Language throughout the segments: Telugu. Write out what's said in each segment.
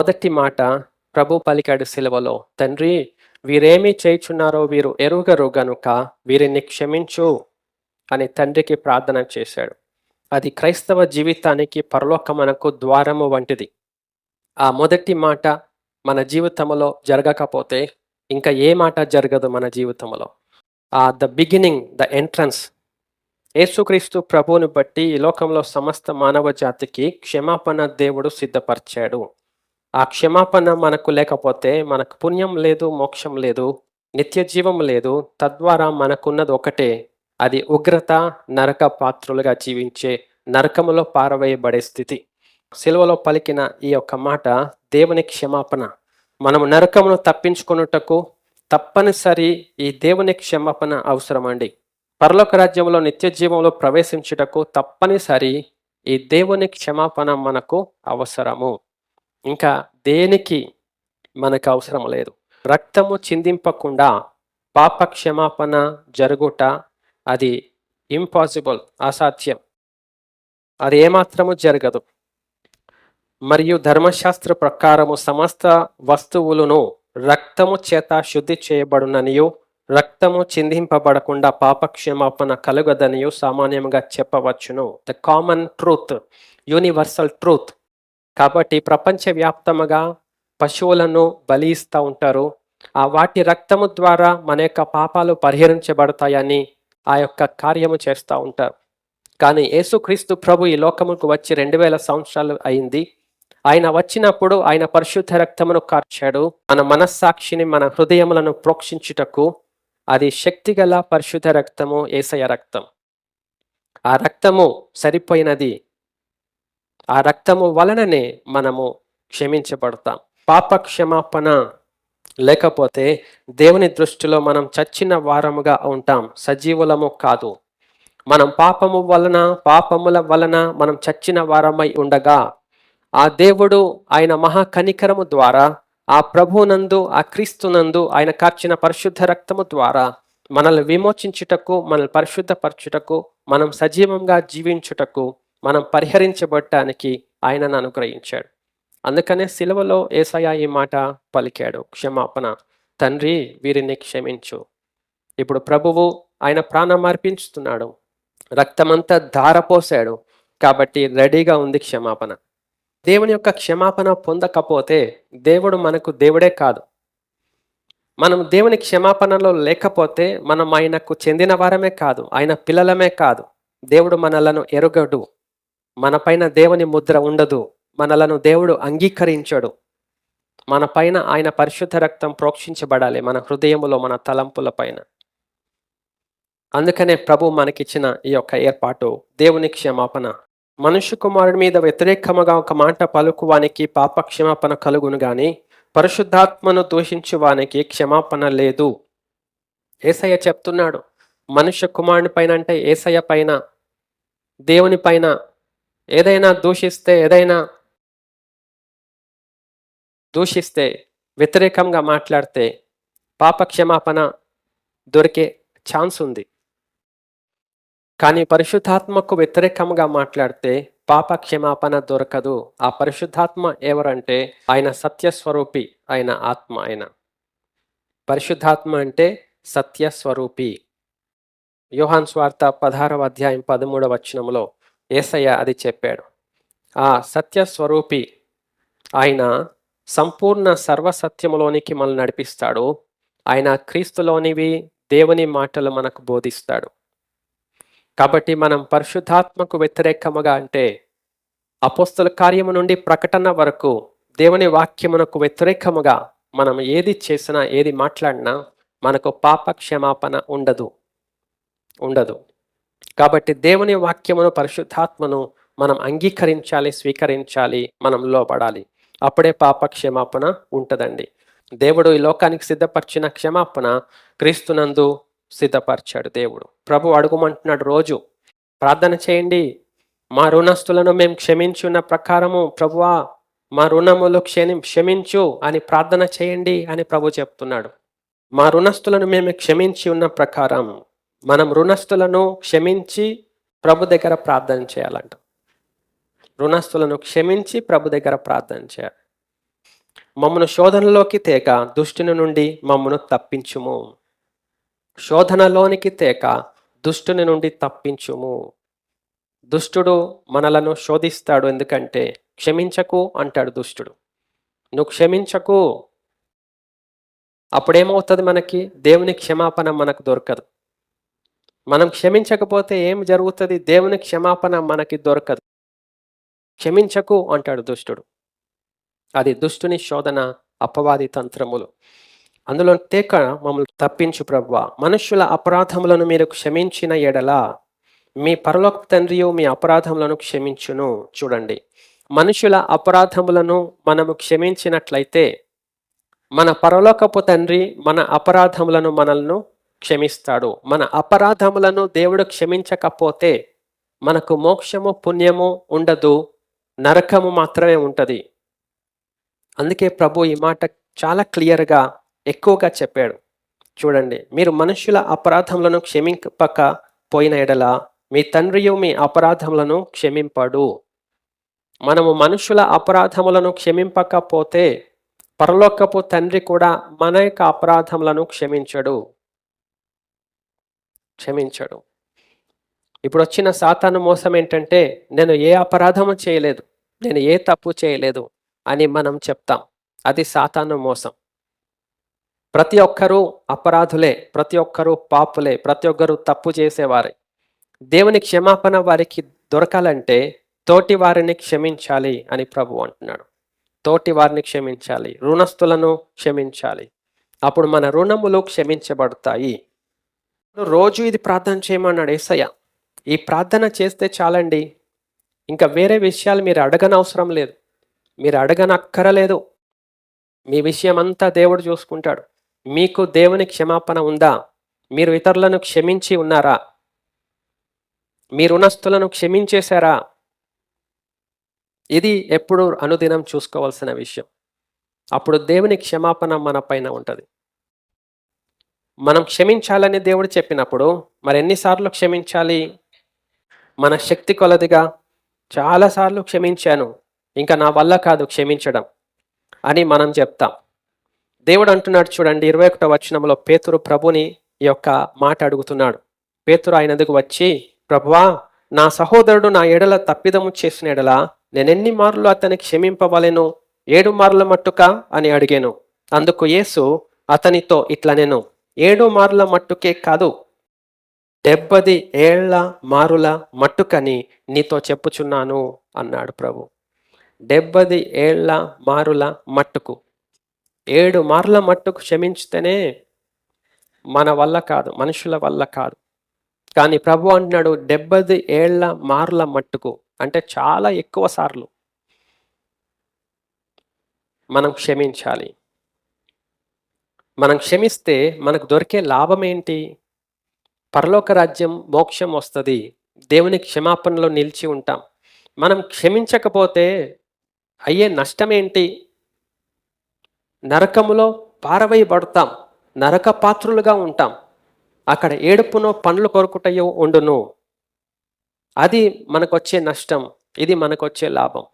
మొదటి మాట ప్రభు పలికాడు సిలువలో తండ్రి వీరేమి చేయుచున్నారో వీరు ఎరుగరు గనుక వీరిని క్షమించు అని తండ్రికి ప్రార్థన చేశాడు. అది క్రైస్తవ జీవితానికి పరలోకమనకు ద్వారము వంటిది. ఆ మొదటి మాట మన జీవితంలో జరగకపోతే ఇంకా ఏ మాట జరగదు మన జీవితంలో ఆ ద బిగినింగ్ ద ఎంట్రన్స్. యేసుక్రీస్తు ప్రభువుని బట్టి ఈ లోకంలో సమస్త మానవ జాతికి క్షమాపణ దేవుడు సిద్ధపరిచాడు. ఆ క్షమాపణ మనకు లేకపోతే మనకు పుణ్యం లేదు మోక్షం లేదు నిత్య జీవం లేదు. తద్వారా మనకున్నది ఒకటే అది ఉగ్రత నరక పాత్రులుగా జీవించే నరకములో పారవేయబడే స్థితి. సిలువలో పలికిన ఈ యొక్క మాట దేవుని క్షమాపణ. మనము నరకమును తప్పించుకొనుటకు తప్పనిసరి ఈ దేవుని క్షమాపణ అవసరమండి. పరలోక రాజ్యంలో నిత్య జీవంలో ప్రవేశించుటకు తప్పనిసరి ఈ దేవుని క్షమాపణ మనకు అవసరము. ఇంకా దేనికి మనకు అవసరం లేదు రక్తము చిందింపకుండా పాప క్షమాపణ జరుగుట అది ఇంపాసిబుల్ అసాధ్యం. అది ఏమాత్రము జరగదు. మరియు ధర్మశాస్త్ర ప్రకారము సమస్త వస్తువులను రక్తము చేత శుద్ధి చేయబడుననియు రక్తము చిందింపబడకుండా పాపక్షమాపణ కలుగదనియు సామాన్యంగా చెప్పవచ్చును. The common truth universal truth కాబట్టి ప్రపంచవ్యాప్తముగా పశువులను బలి ఇస్తూ ఉంటారు. ఆ వాటి రక్తము ద్వారా మన యొక్క పాపాలు పరిహరించబడతాయని ఆ యొక్క కార్యము చేస్తూ ఉంటారు. కానీ యేసుక్రీస్తు ప్రభు ఈ లోకముకు వచ్చి రెండు వేల సంవత్సరాలు అయింది. ఆయన వచ్చినప్పుడు ఆయన పరిశుద్ధ రక్తమును కార్చాడు. మన మనస్సాక్షిని మన హృదయములను ప్రోక్షించుటకు అది శక్తిగల పరిశుద్ధ రక్తము ఏసయ రక్తం. ఆ రక్తము సరిపోయినది ఆ రక్తము వలననే మనము క్షమించబడతాం. పాప క్షమాపణ లేకపోతే దేవుని దృష్టిలో మనం చచ్చిన వారముగా ఉంటాం. సజీవులము కాదు. మనం పాపము వలన పాపముల వలన మనం చచ్చిన వారమై ఉండగా ఆ దేవుడు ఆయన మహాకనికరము ద్వారా ఆ ప్రభునందు ఆ క్రీస్తునందు ఆయన కార్చిన పరిశుద్ధ రక్తము ద్వారా మనల్ని విమోచించుటకు మనల్ని పరిశుద్ధపరచుటకు మనం సజీవంగా జీవించుటకు మనం పరిహరించబడటానికి ఆయనను అనుగ్రహించాడు. అందుకనే సిలువలో ఏసయ ఈ మాట పలికాడు. క్షమాపణ. తండ్రి వీరిని క్షమించు. ఇప్పుడు ప్రభువు ఆయన ప్రాణం అర్పించుతున్నాడు. రక్తమంతా ధారపోసాడు కాబట్టి రెడీగా ఉంది క్షమాపణ. దేవుని యొక్క క్షమాపణ పొందకపోతే దేవుడు మనకు దేవుడే కాదు. మనం దేవుని క్షమాపణలో లేకపోతే మనం ఆయనకు చెందిన వారమే కాదు. ఆయన పిల్లలమే కాదు. దేవుడు మనలను ఎరుగడు. మన పైన దేవుని ముద్ర ఉండదు. మనలను దేవుడు అంగీకరించడు. మన పైన ఆయన పరిశుద్ధ రక్తం ప్రోక్షించబడాలి మన హృదయములో మన తలంపుల పైన. అందుకనే ప్రభు మనకిచ్చిన ఈ యొక్క ఏర్పాటు దేవుని క్షమాపణ. మనుష్య కుమారుడి మీద వ్యతిరేకముగా ఒక మాట పలుకువానికి పాప క్షమాపణ కలుగును గాని పరిశుద్ధాత్మను దూషించు వానికి క్షమాపణ లేదు. ఏసయ్య చెప్తున్నాడు మనుష్య కుమారుని పైన అంటే ఏసయ్య పైన దేవుని పైన ఏదైనా దూషిస్తే ఏదైనా దూషిస్తే వ్యతిరేకంగా మాట్లాడితే పాప క్షమాపణ దొరికే ఛాన్స్ ఉంది. కానీ పరిశుద్ధాత్మకు వ్యతిరేకంగా మాట్లాడితే పాప క్షమాపణ దొరకదు. ఆ పరిశుద్ధాత్మ ఎవరంటే ఆయన సత్యస్వరూపి ఆయన ఆత్మ ఆయన. పరిశుద్ధాత్మ అంటే సత్యస్వరూపి. యోహాన్ స్వార్థ పదహారవ అధ్యాయం పదమూడవ వచనంలో ఏసయ్య అది చెప్పాడు. ఆ సత్యస్వరూపి ఆయన సంపూర్ణ సర్వసత్యములోనికి మనల్ని నడిపిస్తాడు. ఆయన క్రీస్తులోనివి దేవుని మాటలు మనకు బోధిస్తాడు. కాబట్టి మనం పరిశుద్ధాత్మకు వ్యతిరేకముగా అంటే అపోస్తల కార్యము నుండి ప్రకటన వరకు దేవుని వాక్యమునకు వ్యతిరేకముగా మనం ఏది చేసినా ఏది మాట్లాడినా మనకు పాప క్షమాపణ ఉండదు. ఉండదు. కాబట్టి దేవుని వాక్యమును పరిశుద్ధాత్మను మనం అంగీకరించాలి స్వీకరించాలి మనం లోపడాలి. అప్పుడే పాప క్షమాపణ ఉంటుందండి. దేవుడు ఈ లోకానికి సిద్ధపరిచిన క్షమాపణ క్రీస్తునందు సిద్ధపరిచాడు దేవుడు. ప్రభు అడుగుమంటున్నాడు రోజు ప్రార్థన చేయండి. మా రుణస్తులను మేము క్షమించి ఉన్న ప్రకారము ప్రభువా మా రుణములు క్షమి క్షమించు అని ప్రార్థన చేయండి అని ప్రభు చెప్తున్నాడు. మా రుణస్తులను మేము క్షమించి ఉన్న ప్రకారం మనం రుణస్థులను క్షమించి ప్రభు దగ్గర ప్రార్థన చేయాలంట. రుణస్థులను క్షమించి ప్రభు దగ్గర ప్రార్థన చేయాలి. మమ్మను శోధనలోకి తేక దుష్టుని నుండి మమ్మను తప్పించుము. శోధనలోనికి తేక దుష్టుని నుండి తప్పించుము. దుష్టుడు మనలను శోధిస్తాడు ఎందుకంటే క్షమించకు అంటాడు దుష్టుడు. నువ్వు క్షమించకు. అప్పుడేమవుతుంది మనకి? దేవుని క్షమాపణ మనకు దొరకదు. మనం క్షమించకపోతే ఏం జరుగుతుంది? దేవుని క్షమాపణ మనకి దొరకదు. క్షమించకు అంటాడు దుష్టుడు. అది దుష్టుని శోధన అపవాది తంత్రములు. అందులో తేక మమ్మల్ని తప్పించు ప్రవ్వా మనుష్యుల అపరాధములను మీరు క్షమించిన ఎడల మీ పరలోక తండ్రియు మీ అపరాధములను క్షమించును. చూడండి. మనుషుల అపరాధములను మనము క్షమించినట్లయితే మన పరలోకపు తండ్రి మన అపరాధములను మనల్ని క్షమిస్తాడు. మన అపరాధములను దేవుడు క్షమించకపోతే మనకు మోక్షము పుణ్యము ఉండదు నరకము మాత్రమే ఉంటుంది. అందుకే ప్రభు ఈ మాట చాలా క్లియర్గా ఎక్కువగా చెప్పాడు. చూడండి మీరు మనుషుల అపరాధములను క్షమింపక పోయిన ఎడల మీ తండ్రియు మీ అపరాధములను క్షమింపడు. మనము మనుషుల అపరాధములను క్షమింపకపోతే పరలోకపు తండ్రి కూడా మన యొక్క అపరాధములను క్షమించడు. క్షమించడు. ఇప్పుడు వచ్చిన సాతాను మోసం ఏంటంటే నేను ఏ అపరాధము చేయలేదు నేను ఏ తప్పు చేయలేదు అని మనం చెప్తాం. అది సాతాను మోసం. ప్రతి ఒక్కరూ అపరాధులే ప్రతి ఒక్కరూ పాపులే ప్రతి ఒక్కరూ తప్పు చేసేవారే. దేవుని క్షమాపణ వారికి దొరకాలంటే తోటి వారిని క్షమించాలి అని ప్రభు అంటున్నాడు. తోటి వారిని క్షమించాలి రుణస్థులను క్షమించాలి. అప్పుడు మన రుణములు క్షమించబడతాయి. రోజు ఇది ప్రార్థన చేయమన్నాడు ఏసయ్య. ఈ ప్రార్థన చేస్తే చాలండి. ఇంకా వేరే విషయాలు మీరు అడగనవసరం లేదు. మీరు అడగనక్కరలేదు. మీ విషయం అంతా దేవుడు చూసుకుంటాడు. మీకు దేవుని క్షమాపణ ఉందా? మీరు ఇతరులను క్షమించి ఉన్నారా? మీ రుణస్థులను క్షమించేశారా? ఇది ఎప్పుడు అనుదినం చూసుకోవాల్సిన విషయం. అప్పుడు దేవుని క్షమాపణ మన పైన ఉంటుంది. మనం క్షమించాలని దేవుడు చెప్పినప్పుడు మరి ఎన్నిసార్లు క్షమించాలి? మన శక్తి కొలదిగా చాలాసార్లు క్షమించాను. ఇంకా నా వల్ల కాదు క్షమించడం అని మనం చెప్తాం. దేవుడు అంటున్నాడు చూడండి ఇరవై ఒకటో వచనంలో పేతురు ప్రభుని ఈ యొక్క మాట అడుగుతున్నాడు. పేతురు ఆయన ఎదుగు వచ్చి ప్రభువా నా సహోదరుడు నా ఎడల తప్పిదము చేసిన ఎడల నేనెన్ని మార్లు అతని క్షమింపవలెను? ఏడు మార్ల మట్టుక? అని అడిగాను. అందుకు యేసు అతనితో ఇట్లా నేను ఏడు మార్ల మట్టుకే కాదు డెబ్బది ఏళ్ళ మారుల మట్టుకని నీతో చెప్పుచున్నాను అన్నాడు ప్రభు. డెబ్బది ఏళ్ళ మారుల మట్టుకు. ఏడు మార్ల మట్టుకు క్షమించితేనే మన వల్ల కాదు మనుషుల వల్ల కాదు. కానీ ప్రభు అంటున్నాడు డెబ్బది ఏళ్ళ మార్ల మట్టుకు. అంటే చాలా ఎక్కువ సార్లు మనం క్షమించాలి. మనం క్షమిస్తే మనకు దొరికే లాభం ఏంటి పరలోక రాజ్యం మోక్షం వస్తుంది. దేవుని క్షమాపణలో నిలిచి ఉంటాం. మనం క్షమించకపోతే అయ్యే నష్టం ఏంటి నరకములో పారవేయబడతాం. నరక పాత్రులుగా ఉంటాం. అక్కడ ఏడుపునో పండ్లు కొరకుటయో ఉండును. అది మనకొచ్చే నష్టం. ఇది మనకొచ్చే లాభం.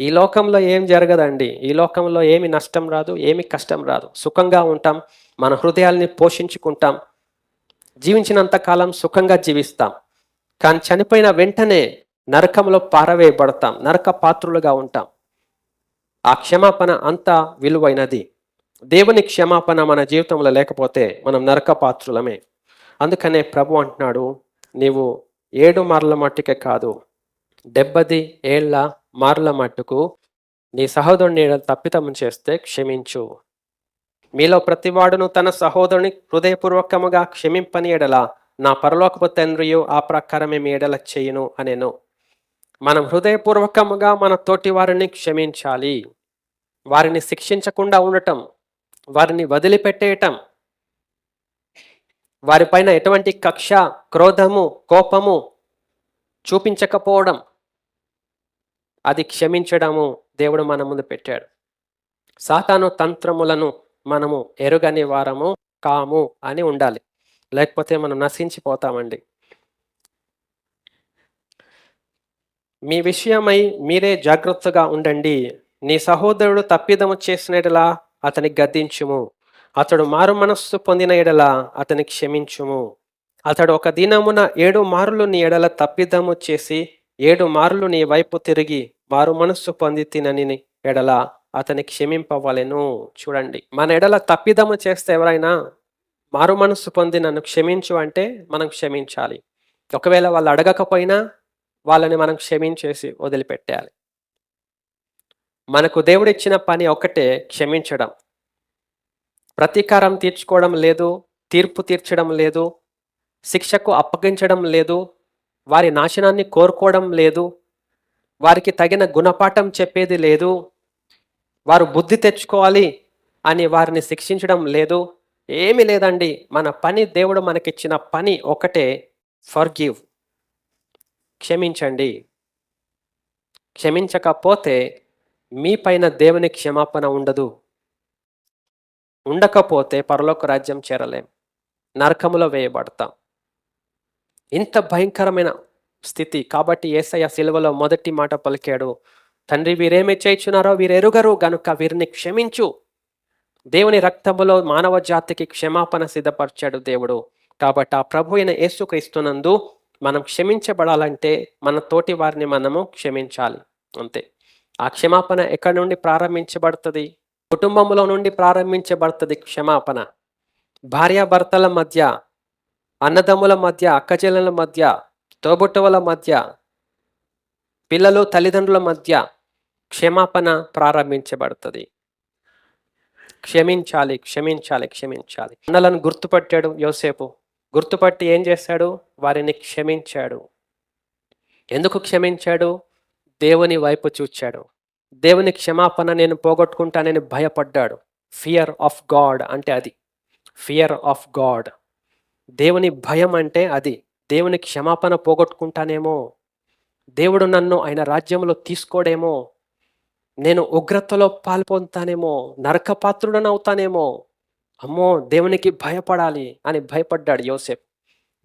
ఈ లోకంలో ఏం జరగదండి. ఈ లోకంలో ఏమి నష్టం రాదు ఏమి కష్టం రాదు. సుఖంగా ఉంటాం మన హృదయాల్ని పోషించుకుంటాం జీవించినంత కాలం సుఖంగా జీవిస్తాం. కానీ చనిపోయిన వెంటనే నరకంలో పారవేయబడతాం నరక పాత్రులుగా ఉంటాం. ఆ క్షమాపణ అంత విలువైనది. దేవుని క్షమాపణ మన జీవితంలో లేకపోతే మనం నరక పాత్రులమే. అందుకనే ప్రభు అంటున్నాడు నీవు ఏడు మార్ల మట్టుకే కాదు డెబ్బది ఏళ్ళ మార్ల మట్టుకు నీ సహోదరుని తప్పితము చేస్తే క్షమించు. మీలో ప్రతివాడును తన సహోదరుని హృదయపూర్వకముగా క్షమింపని ఎడల నా పరలోకపు తండ్రియు ఆ ప్రకారమే మీ ఎడల చేయును అనేను. మనం హృదయపూర్వకముగా మన తోటి వారిని క్షమించాలి. వారిని శిక్షించకుండా ఉండటం వారిని వదిలిపెట్టేయటం వారిపైన ఎటువంటి కక్ష క్రోధము కోపము చూపించకపోవడం అది క్షమించడము దేవుడు మన ముందు పెట్టాడు. సాతాను తంత్రములను మనము ఎరుగని వారము కాము అని ఉండాలి. లేకపోతే మనం నశించిపోతామండి. మీ విషయమై మీరే జాగ్రత్తగా ఉండండి. నీ సహోదరుడు తప్పిదము చేసిన ఎడలా అతని గద్దించుము. అతడు మారు మనస్సు పొందిన ఎడల అతని క్షమించుము. అతడు ఒక దినమున ఏడు మారులు నీ ఎడల తప్పిదము చేసి ఏడు మారులు నీ వైపు తిరిగి వారు మనస్సు పొంది తినని ఎడల అతని క్షమింపవలెను. చూడండి మన ఎడల తప్పిదము చేస్తే ఎవరైనా మారు మనస్సు పొంది నన్ను క్షమించు అంటే మనం క్షమించాలి. ఒకవేళ వాళ్ళు అడగకపోయినా వాళ్ళని మనం క్షమించేసి వదిలిపెట్టాలి మనకు దేవుడిచ్చిన పని ఒకటే క్షమించడం. ప్రతీకారం తీర్చుకోవడం లేదు తీర్పు తీర్చడం లేదు శిక్షకు అప్పగించడం లేదు వారి నాశనాన్ని కోరుకోవడం లేదు. వారికి తగిన గుణపాఠం చెప్పేది లేదు. వారు బుద్ధి తెచ్చుకోవాలి అని వారిని శిక్షించడం లేదు. ఏమీ లేదండి. మన పని దేవుడు మనకిచ్చిన పని ఒకటే. ఫర్గివ్ క్షమించండి. క్షమించకపోతే మీ పైన దేవుని క్షమాపణ ఉండదు. ఉండకపోతే పరలోక రాజ్యం చేరలేం. నరకములో వేయబడతాం. ఇంత భయంకరమైన స్థితి. కాబట్టి ఏసయ్య సిలువలో మొదటి మాట పలికాడు తండ్రి వీరేమి చేయించున్నారో వీరెరుగరు గనుక వీరిని క్షమించు. దేవుని రక్తములో మానవ జాతికి క్షమాపణ సిద్ధపరిచాడు దేవుడు. కాబట్టి ఆ ప్రభు అయిన యేసుక్రీస్తునందు మనం క్షమించబడాలంటే మన తోటి వారిని మనము క్షమించాలి. అంతే. ఆ క్షమాపణ ఎక్కడి నుండి ప్రారంభించబడుతుంది? కుటుంబంలో నుండి ప్రారంభించబడుతుంది క్షమాపణ. భార్యాభర్తల మధ్య అన్నదమ్ముల మధ్య అక్కచెల్లెల మధ్య తోబుట్టువుల మధ్య పిల్లలు తల్లిదండ్రుల మధ్య క్షమాపణ ప్రారంభించబడుతుంది. క్షమించాలి క్షమించాలి క్షమించాలి. అన్నలను గుర్తుపట్టాడు యోసేపు. గుర్తుపట్టి ఏం చేశాడు? వారిని క్షమించాడు. ఎందుకు క్షమించాడు? దేవుని వైపు చూచాడు. దేవుని క్షమాపణ నేను పోగొట్టుకుంటానని భయపడ్డాడు. ఫియర్ ఆఫ్ గాడ్ అంటే అది. ఫియర్ ఆఫ్ గాడ్ దేవుని భయం అంటే అది. దేవుని క్షమాపణ పోగొట్టుకుంటానేమో. దేవుడు నన్ను ఆయన రాజ్యంలో తీసుకోడేమో. నేను ఉగ్రతలో పాల్పొందుతానేమో. నరకపాత్రుడని అవుతానేమో అమ్మో దేవునికి భయపడాలి అని భయపడ్డాడు యోసెఫ్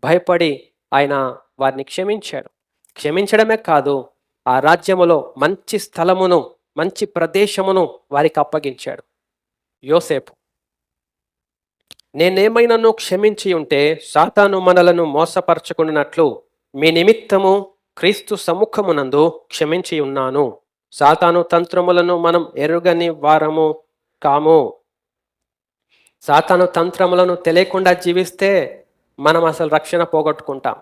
భయపడి ఆయన వారిని క్షమించాడు. క్షమించడమే కాదు ఆ రాజ్యములో మంచి స్థలమును మంచి ప్రదేశమును వారికి అప్పగించాడు. యోసేపు. నేనేమైనాను క్షమించి ఉంటే సాతాను మనలను మోసపరచుకున్నట్లు మీ నిమిత్తము క్రీస్తు సముఖమునందు క్షమించి ఉన్నాను. సాతాను తంత్రములను మనం ఎరుగని వారము కాము. సాతాను తంత్రములను తెలియకుండా జీవిస్తే మనం అసలు రక్షణ పోగొట్టుకుంటాం.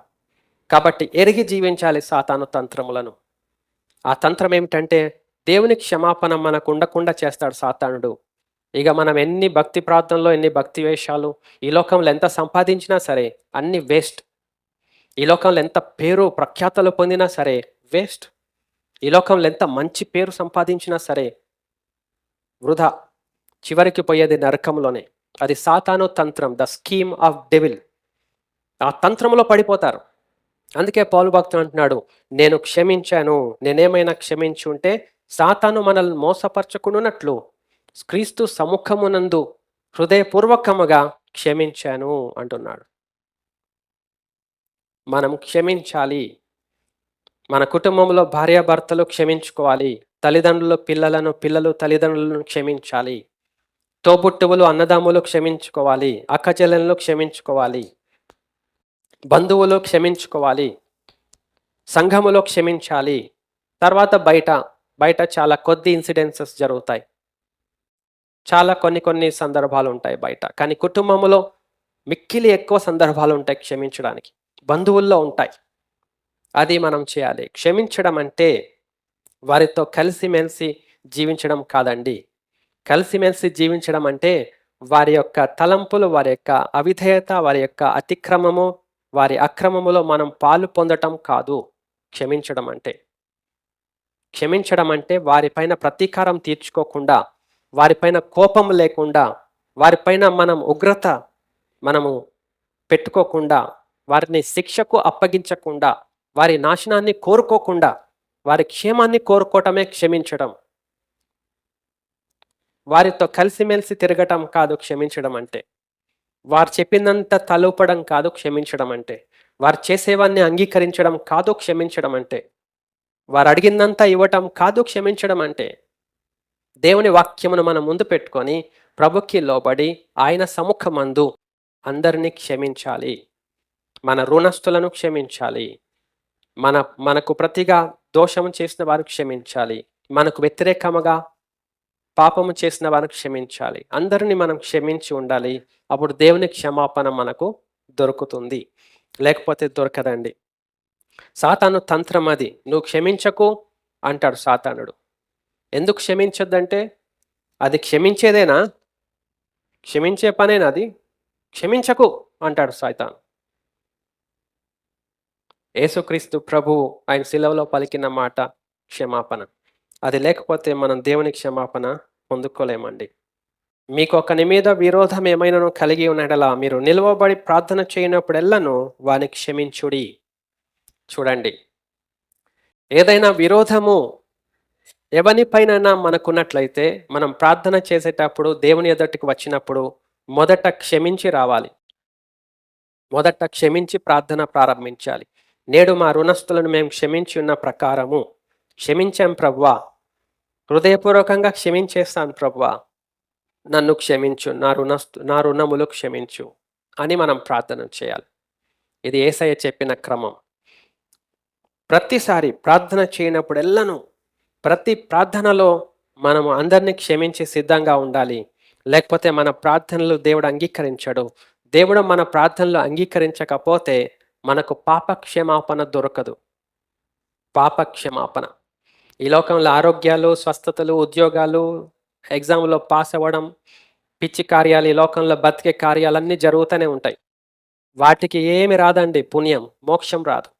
కాబట్టి ఎరిగి జీవించాలి సాతాను తంత్రములను. ఆ తంత్రం ఏమిటంటే దేవుని క్షమాపణ మనకు ఉండకుండా చేస్తాడు సాతానుడు. ఇక మనం ఎన్ని భక్తి ప్రార్థనలో ఎన్ని భక్తి వేషాలు ఈ లోకంలో ఎంత సంపాదించినా సరే అన్ని వేస్ట్. ఈ లోకంలో ఎంత పేరు ప్రఖ్యాతలు పొందినా సరే వేస్ట్. ఈ లోకంలో ఎంత మంచి పేరు సంపాదించినా సరే వృధా. చివరికి పోయేది నరకంలోనే. అది సాతాను తంత్రం ద స్కీమ్ ఆఫ్ డెవిల్. ఆ తంత్రంలో పడిపోతారు. అందుకే పౌలు భక్తుడు అంటున్నాడు నేను క్షమించాను. నేనేమైనా క్షమించి ఉంటే సాతాను మనల్ని మోసపరచుకున్నట్లు క్రీస్తు సముఖమునందు హృదయపూర్వకముగా క్షమించాను అంటున్నాడు. మనం క్షమించాలి. మన కుటుంబంలో భార్యాభర్తలు క్షమించుకోవాలి. తల్లిదండ్రులు పిల్లలను పిల్లలు తల్లిదండ్రులను క్షమించాలి. తోబుట్టువులు అన్నదమ్ములు క్షమించుకోవాలి. అక్కచెల్లెలను క్షమించుకోవాలి. బంధువులు క్షమించుకోవాలి. సంఘములో క్షమించాలి. తర్వాత బయట బయట చాలా కొద్ది ఇన్సిడెన్సెస్ జరుగుతాయి. చాలా కొన్ని కొన్ని సందర్భాలు ఉంటాయి బయట. కానీ కుటుంబంలో మిక్కిలి ఎక్కువ సందర్భాలు ఉంటాయి క్షమించడానికి. బంధువుల్లో ఉంటాయి. అది మనం చేయాలి. క్షమించడం అంటే వారితో కలిసిమెలిసి జీవించడం కాదండి. కలిసిమెలిసి జీవించడం అంటే వారి యొక్క తలంపులు వారి యొక్క అవిధేయత వారి యొక్క అతిక్రమము వారి అక్రమములో మనం పాలు పొందటం కాదు. క్షమించడం అంటే. క్షమించడం అంటే వారిపైన ప్రతీకారం తీర్చుకోకుండా వారిపైన కోపం లేకుండా వారిపైన మనం ఉగ్రత మనము పెట్టుకోకుండా వారిని శిక్షకు అప్పగించకుండా వారి నాశనాన్ని కోరుకోకుండా వారి క్షేమాన్ని కోరుకోవటమే క్షమించడం. వారితో కలిసిమెలిసి తిరగటం కాదు క్షమించడం అంటే. వారు చెప్పినంత తలూపడం కాదు క్షమించడం అంటే. వారు చేసేవాన్ని అంగీకరించడం కాదు క్షమించడం అంటే. వారు అడిగిందంతా ఇవ్వటం కాదు క్షమించడం అంటే. దేవుని వాక్యమును మనం ముందు పెట్టుకొని ప్రభుకి లోబడి ఆయన సముఖమందు అందరినీ క్షమించాలి. మన రుణస్థులను క్షమించాలి. మన మనకు ప్రతిగా దోషము చేసిన వారు క్షమించాలి. మనకు వ్యతిరేకముగా పాపము చేసిన వారు క్షమించాలి. అందరినీ మనం క్షమించి ఉండాలి. అప్పుడు దేవుని క్షమాపణ మనకు దొరుకుతుంది. లేకపోతే దొరకదండి. సాతాను తంత్రం అది. నువ్వు క్షమించకు అంటాడు సాతానుడు. ఎందుకు క్షమించొద్దంటే? అది క్షమించేదేనా? క్షమించే పనేనా అది? క్షమించకు అంటాడు సైతాన్. యేసుక్రీస్తు ప్రభు ఆయన శిలవలో పలికిన మాట క్షమాపణ. అది లేకపోతే మనం దేవుని క్షమాపణ పొందుకోలేమండి. మీకు ఒకని మీద విరోధం ఏమైనాను కలిగి ఉన్నడలా మీరు నిలువబడి ప్రార్థన చేయనప్పుడెల్లను వాని క్షమించుడి. చూడండి. ఏదైనా విరోధము ఎవనిపైనైనా మనకున్నట్లయితే మనం ప్రార్థన చేసేటప్పుడు దేవుని ఎదుటికి వచ్చినప్పుడు మొదట క్షమించి రావాలి. మొదట క్షమించి ప్రార్థన ప్రారంభించాలి. నేడు మా రుణస్థులను మేము క్షమించి ఉన్న ప్రకారము. క్షమించాం ప్రవ్వా. హృదయపూర్వకంగా క్షమించేస్తాను ప్రవ్వా. నన్ను క్షమించు నా రుణస్థు నా రుణములు క్షమించు అని మనం ప్రార్థన చేయాలి. ఇది ఏసయ్య చెప్పిన క్రమం. ప్రతిసారి ప్రార్థన చేయనప్పుడెల్లను ప్రతి ప్రార్థనలో మనము అందరినీ క్షమించి సిద్ధంగా ఉండాలి. లేకపోతే మన ప్రార్థనలు దేవుడు అంగీకరించడు. దేవుడు మన ప్రార్థనలు అంగీకరించకపోతే మనకు పాపక్షమాపణ దొరకదు. పాపక్షమాపణ. ఈ లోకంలో ఆరోగ్యాలు స్వస్థతలు ఉద్యోగాలు ఎగ్జామ్లో పాస్ అవ్వడం పిచ్చి కార్యాలు ఈ లోకంలో బతికే కార్యాలన్నీ జరుగుతూనే ఉంటాయి. వాటికి ఏమి రాదండి పుణ్యం మోక్షం రాదు.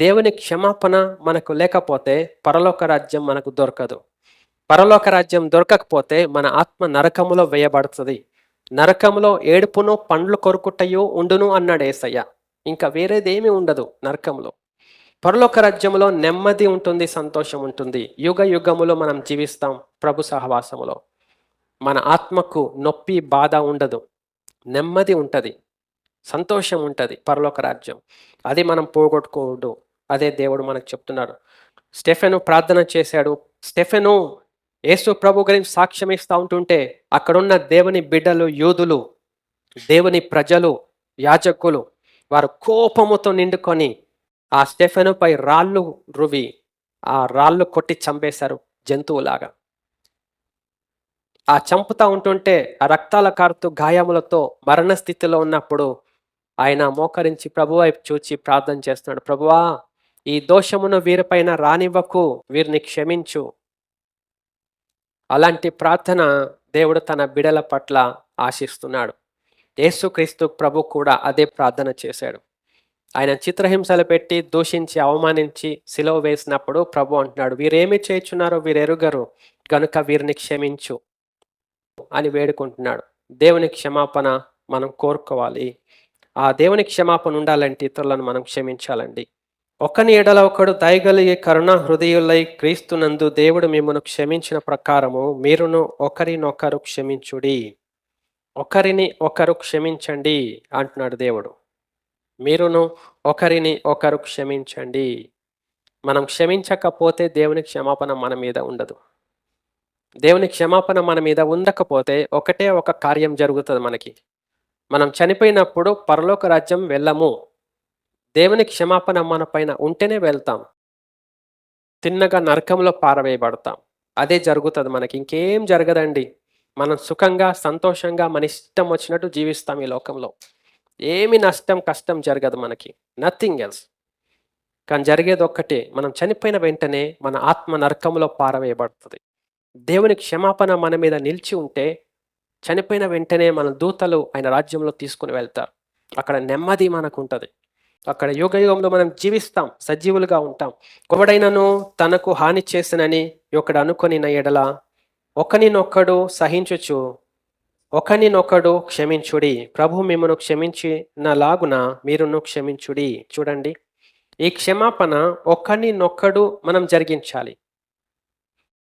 దేవుని క్షమాపణ మనకు లేకపోతే పరలోక రాజ్యం మనకు దొరకదు. పరలోక రాజ్యం దొరకకపోతే మన ఆత్మ నరకములో వేయబడుతుంది. నరకములో ఏడుపును పండ్లు కొరుకుటయు ఉండును అన్నాడు ఏసయ్య. ఇంకా వేరేదేమీ ఉండదు నరకంలో పరలోక రాజ్యంలో నెమ్మది ఉంటుంది సంతోషం ఉంటుంది. యుగ యుగములో మనం జీవిస్తాం ప్రభు సహవాసములో. మన ఆత్మకు నొప్పి బాధ ఉండదు. నెమ్మది ఉంటుంది. సంతోషం ఉంటుంది పరలోక రాజ్యం. అది మనం పోగొట్టుకోడు అదే దేవుడు మనకు చెప్తున్నాడు. స్టెఫెను ప్రార్థన చేశాడు. స్టెఫెను యేసు ప్రభు గురించి సాక్ష్యం ఇస్తూ ఉంటుంటే అక్కడున్న దేవుని బిడ్డలు యూదులు దేవుని ప్రజలు యాజకులు వారు కోపముతో నిండుకొని ఆ స్టెఫెనుపై రాళ్ళు రువి ఆ రాళ్ళు కొట్టి చంపేశారు జంతువులాగా. ఆ చంపుతా ఉంటుంటే ఆ రక్తాల కారుతూ గాయములతో మరణ స్థితిలో ఉన్నప్పుడు ఆయన మోకరించి ప్రభు వైపు చూచి ప్రార్థన చేస్తున్నాడు. ప్రభువా ఈ దోషమును వీరిపైన రానివ్వకు వీరిని క్షమించు. అలాంటి ప్రార్థన దేవుడు తన బిడల పట్ల ఆశిస్తున్నాడు. యేసుక్రీస్తు ప్రభు కూడా అదే ప్రార్థన చేశాడు. ఆయన చిత్రహింసలు పెట్టి దూషించి అవమానించి సిలువ వేసినప్పుడు ప్రభు అంటున్నాడు వీరేమి చేయుచున్నారో వీరెరుగరు. గనుక వీరిని క్షమించు అని వేడుకుంటున్నాడు. దేవుని క్షమాపణ మనం కోరుకోవాలి. ఆ దేవుని క్షమాపణ ఉండాలంటే ఇతరులను మనం క్షమించాలండి. ఒకని ఎడల ఒకడు దయగలిగే కరుణ హృదయులై క్రీస్తునందు దేవుడు మిమ్మను క్షమించిన ప్రకారము మీరును ఒకరినొకరు క్షమించుడి. ఒకరిని ఒకరు క్షమించండి అంటున్నాడు దేవుడు. మీరును ఒకరిని ఒకరు క్షమించండి. మనం క్షమించకపోతే దేవుని క్షమాపణ మన మీద ఉండదు. దేవుని క్షమాపణ మన మీద ఉండకపోతే ఒకటే ఒక కార్యం జరుగుతుంది మనకి. మనం చనిపోయినప్పుడు పరలోక రాజ్యం వెళ్ళము. దేవుని క్షమాపణ మన పైన ఉంటేనే వెళ్తాం. తిన్నగా నరకంలో పారవేయబడతాం. అదే జరుగుతుంది మనకి. ఇంకేం జరగదండి. మనం సుఖంగా సంతోషంగా మన ఇష్టం వచ్చినట్టు జీవిస్తాం ఈ లోకంలో. ఏమి నష్టం కష్టం జరగదు మనకి. నథింగ్ ఎల్స్ కానీ జరిగేది ఒక్కటే. మనం చనిపోయిన వెంటనే మన ఆత్మ నరకంలో పారవేయబడుతుంది. దేవుని క్షమాపణ మన మీద నిలిచి ఉంటే చనిపోయిన వెంటనే మన దూతలు ఆయన రాజ్యంలో తీసుకుని వెళ్తారు. అక్కడ నెమ్మది మనకు ఉంటుంది. అక్కడ యోగయుగంలో మనం జీవిస్తాం సజీవులుగా ఉంటాం. కొవడైనను తనకు హాని చేసినని ఒకడు అనుకొనిన ఎడల ఒకనినొక్కడు సహించుచు ఒకనినొకడు క్షమించుడి. ప్రభు మిమ్మను క్షమించినలాగున మీరును క్షమించుడి. చూడండి. ఈ క్షమాపణ ఒకనినొక్కడు మనం జరిగించాలి.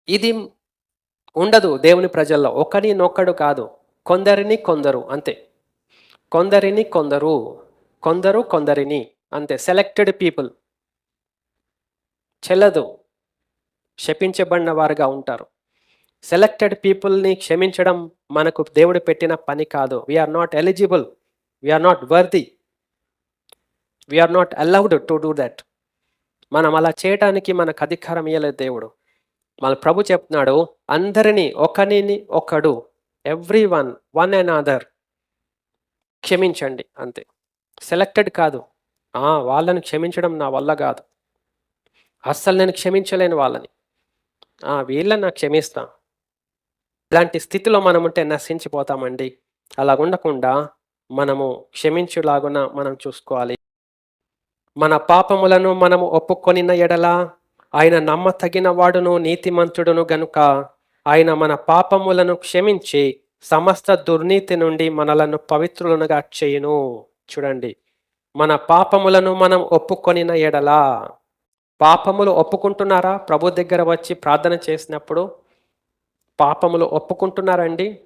ఇది ఉండదు దేవుని ప్రజల్లో. ఒకరినొక్కడు కాదు. కొందరిని కొందరు అంతే. కొందరిని కొందరు. కొందరు కొందరిని అంతే. సెలెక్టెడ్ పీపుల్ చెల్లదు. శపించబడిన వారుగా ఉంటారు. సెలెక్టెడ్ పీపుల్ని క్షమించడం మనకు దేవుడు పెట్టిన పని కాదు. We are not eligible we are not worthy we are not allowed to do that మనం అలా చేయడానికి మనకు అధికారం ఇవ్వలేదు దేవుడు. మన ప్రభు చెప్తున్నాడు అందరినీ ఒకరిని ఒకడు every one one and other క్షమించండి అంతే. సెలెక్టెడ్ కాదు. వాళ్ళని క్షమించడం నా వల్ల కాదు. అస్సలు నేను క్షమించలేను వాళ్ళని. వీళ్ళని నాకు క్షమిస్తా. ఇలాంటి స్థితిలో మనం ఉంటే నశించిపోతామండి. అలా ఉండకుండా మనము క్షమించులాగున మనం చూసుకోవాలి. మన పాపములను మనము ఒప్పుకొనిన ఎడల ఆయన నమ్మతగిన వాడును నీతిమంతుడును గనుక ఆయన మన పాపములను క్షమించి సమస్త దుర్నీతి నుండి మనలను పవిత్రులనుగా చేయును. చూడండి. మన పాపములను మనం ఒప్పుకొనిన ఎడల పాపములు ఒప్పుకుంటున్నారా? ప్రభు దగ్గర వచ్చి ప్రార్థన చేసినప్పుడు పాపములు ఒప్పుకుంటున్నారండి?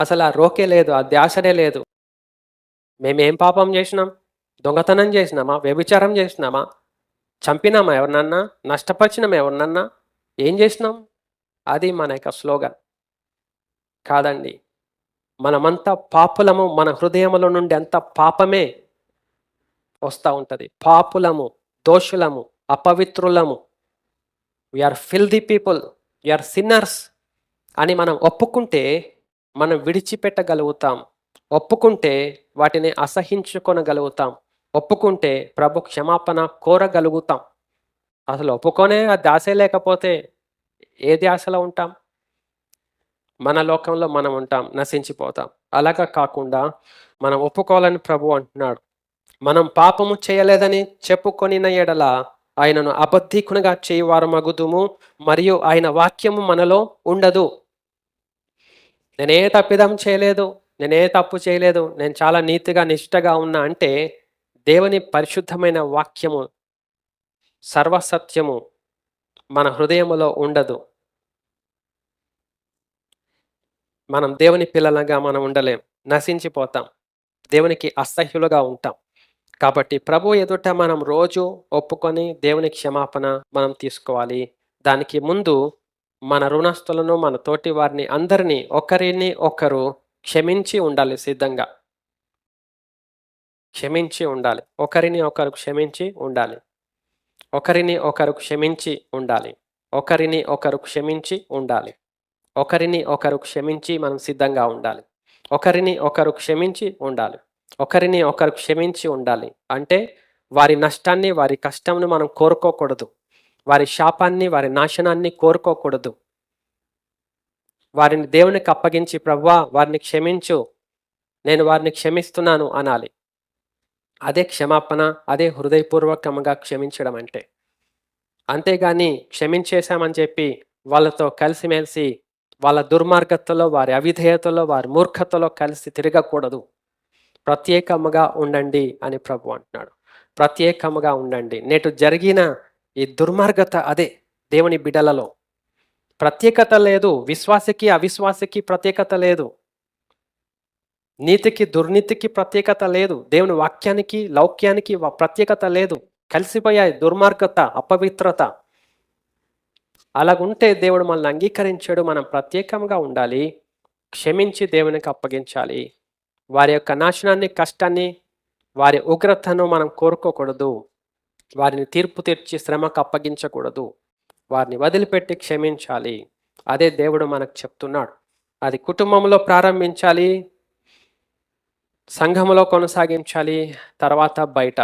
అసలు ఆ రోకే లేదు ఆ ధ్యాసనే లేదు. మేమేం పాపం చేసినాం? దొంగతనం చేసినామా? వ్యభిచారం చేసినామా? చంపినామా ఎవరినన్నా? నష్టపరిచినామా ఎవరినన్నా? ఏం చేసినాం? అది మన యొక్క స్లోగన్. కాదండి మనమంతా పాపులము మన హృదయముల నుండి అంత పాపమే వస్తూ ఉంటుంది. పాపులము దోషులము అపవిత్రులము. We are filthy people we are sinners అని మనం ఒప్పుకుంటే మనం విడిచిపెట్టగలుగుతాం. ఒప్పుకుంటే వాటిని అసహించుకొనగలుగుతాం. ఒప్పుకుంటే ప్రభు క్షమాపణ కోరగలుగుతాం. అసలు ఒప్పుకొనే ఆ దాసే లేకపోతే ఏ ధ్యాసలో ఉంటాం? మన లోకంలో మనం ఉంటాం నశించిపోతాం. అలాగా కాకుండా మనం ఒప్పుకోవాలని ప్రభు అంటున్నాడు. మనం పాపము చేయలేదని చెప్పుకొనిన ఎడల ఆయనను అబద్ధికునిగా చేయువారు మగుదుము మరియు ఆయన వాక్యము మనలో ఉండదు. నేనే తప్పిదం చేయలేదు నేనే తప్పు చేయలేదు నేను చాలా నీతిగా నిష్ఠగా ఉన్నా అంటే దేవుని పరిశుద్ధమైన వాక్యము సర్వసత్యము మన హృదయములో ఉండదు. మనం దేవుని పిల్లలుగా మనం ఉండలేం. నశించిపోతాం. దేవునికి అసహ్యులుగా ఉంటాం. కాబట్టి ప్రభు ఎదుట మనం రోజు ఒప్పుకొని దేవుని క్షమాపణ మనం తీసుకోవాలి. దానికి ముందు మన రుణస్తులను మన తోటి వారిని అందరినీ ఒకరిని ఒకరు క్షమించి ఉండాలి సిద్ధంగా. క్షమించి ఉండాలి. ఒకరిని ఒకరు క్షమించి ఉండాలి. ఒకరిని ఒకరు క్షమించి ఉండాలి. ఒకరిని ఒకరు క్షమించి ఉండాలి. ఒకరిని ఒకరు క్షమించి మనం సిద్ధంగా ఉండాలి. ఒకరిని ఒకరు క్షమించి ఉండాలి. ఒకరిని ఒకరు క్షమించి ఉండాలి. అంటే వారి నష్టాన్ని వారి కష్టంను మనం కోరుకోకూడదు. వారి శాపాన్ని వారి నాశనాన్ని కోరుకోకూడదు. వారిని దేవునికి అప్పగించి ప్రవ్వా వారిని క్షమించు. నేను వారిని క్షమిస్తున్నాను అనాలి. అదే క్షమాపణ అదే హృదయపూర్వకంగా క్షమించడం అంటే అంతేగాని క్షమించేశామని చెప్పి వాళ్ళతో కలిసిమెలిసి వాళ్ళ దుర్మార్గతలో వారి అవిధేయతలో వారి మూర్ఖతలో కలిసి తిరగకూడదు. ప్రత్యేకముగా ఉండండి అని ప్రభు అంటున్నాడు. ప్రత్యేకముగా ఉండండి. నేటు జరిగిన ఈ దుర్మార్గత అదే దేవుని బిడలలో. ప్రత్యేకత లేదు విశ్వాసకి అవిశ్వాసకి ప్రత్యేకత లేదు. నీతికి దుర్నీతికి ప్రత్యేకత లేదు. దేవుని వాక్యానికి లౌక్యానికి ప్రత్యేకత లేదు. కలిసిపోయాయి దుర్మార్గత అపవిత్రత. అలాగుంటే దేవుడు మనల్ని అంగీకరించాడు. మనం ప్రత్యేకంగా ఉండాలి. క్షమించి దేవునికి అప్పగించాలి. వారి యొక్క నాశనాన్ని కష్టాన్ని వారి ఉగ్రతను మనం కోరుకోకూడదు. వారిని తీర్పు తీర్చి శ్రమకు అప్పగించకూడదు. వారిని వదిలిపెట్టి క్షమించాలి. అదే దేవుడు మనకు చెప్తున్నాడు. అది కుటుంబంలో ప్రారంభించాలి. సంఘములో కొనసాగించాలి తర్వాత బయట.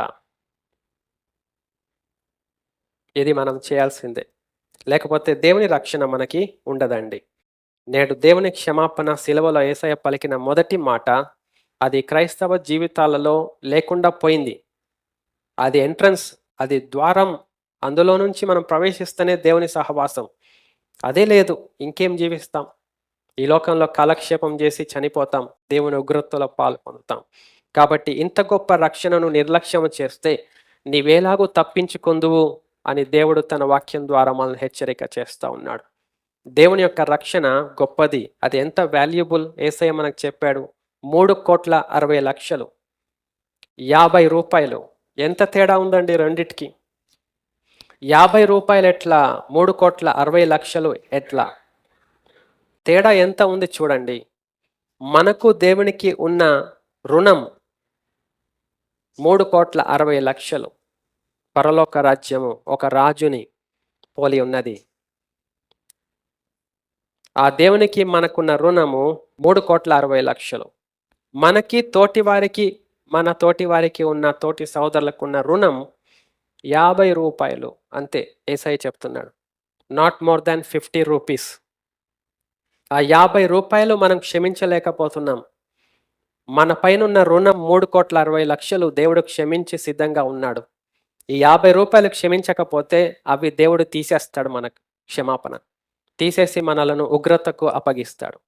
ఇది మనం చేయాల్సిందే. లేకపోతే దేవుని రక్షణ మనకి ఉండదండి. నేడు దేవుని క్షమాపణ శిలవలో ఏసయ పలికిన మొదటి మాట అది క్రైస్తవ జీవితాలలో లేకుండా పోయింది. అది ఎంట్రన్స్ అది ద్వారం. అందులో నుంచి మనం ప్రవేశిస్తేనే దేవుని సహవాసం. అదే లేదు ఇంకేం జీవిస్తాం? ఈ లోకంలో కాలక్షేపం చేసి చనిపోతాం దేవుని ఉగ్రతలో పాల్పొందుతాం. కాబట్టి ఇంత గొప్ప రక్షణను నిర్లక్ష్యం చేస్తే నీవేలాగూ తప్పించుకుందువు అని దేవుడు తన వాక్యం ద్వారా మనల్ని హెచ్చరిక చేస్తూ ఉన్నాడు. దేవుని యొక్క రక్షణ గొప్పది. అది ఎంత వాల్యుబుల్ ఏసయ్య మనకు చెప్పాడు మూడు కోట్ల అరవై లక్షలు యాభై రూపాయలు. ఎంత తేడా ఉందండి రెండిటికి? యాభై రూపాయలు ఎట్లా? మూడు కోట్ల అరవై లక్షలు ఎట్లా? తేడా ఎంత ఉంది చూడండి. మనకు దేవునికి ఉన్న రుణం మూడు కోట్ల అరవై లక్షలు. పరలోక రాజ్యము ఒక రాజుని పోలి ఉన్నది. ఆ దేవునికి మనకున్న రుణము మూడు కోట్ల అరవై లక్షలు. మనకి తోటి వారికి మన తోటి వారికి ఉన్న తోటి సోదరులకు ఉన్న రుణం యాభై రూపాయలు. అంతే ఏసఐ చెప్తున్నాడు. Not more than fifty rupees ఆ యాభై రూపాయలు మనం క్షమించలేకపోతున్నాం. మన పైన రుణం మూడు కోట్ల అరవై లక్షలు దేవుడు క్షమించి సిద్ధంగా ఉన్నాడు. ఈ యాభై రూపాయలు క్షమించకపోతే అవి దేవుడు తీసేస్తాడు మనకు క్షమాపణ. తీసేసి మనలను ఉగ్రతకు అప్పగిస్తాడు.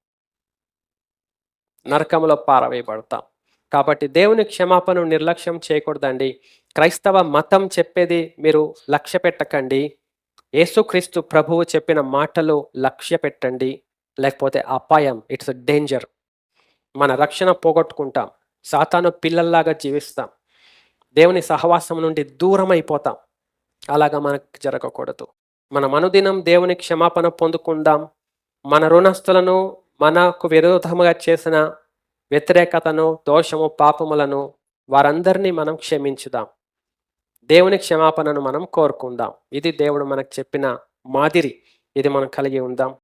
నరకంలో పారవేయబడతాం. కాబట్టి దేవుని క్షమాపణను నిర్లక్ష్యం చేయకూడదండి. క్రైస్తవ మతం చెప్పేది మీరు లక్ష్య పెట్టకండి యేసుక్రీస్తు ప్రభువు చెప్పిన మాటలు లక్ష్య పెట్టండి లేకపోతే అపాయం ఇట్స్ డేంజర్. మన రక్షణ పోగొట్టుకుంటాం. సాతాను పిల్లల్లాగా జీవిస్తాం. దేవుని సహవాసం నుండి దూరం అయిపోతాం అలాగా మనకు జరగకూడదు. మనం అనుదినం దేవుని క్షమాపణ పొందుకుందాం. మన రుణస్థులను మనకు విరోధముగా చేసిన వ్యతిరేకతను దోషము పాపములను వారందరినీ మనం క్షమించుదాం. దేవుని క్షమాపణను మనం కోరుకుందాం. ఇది దేవుడు మనకు చెప్పిన మాదిరి. ఇది మనం కలిగి ఉందాం.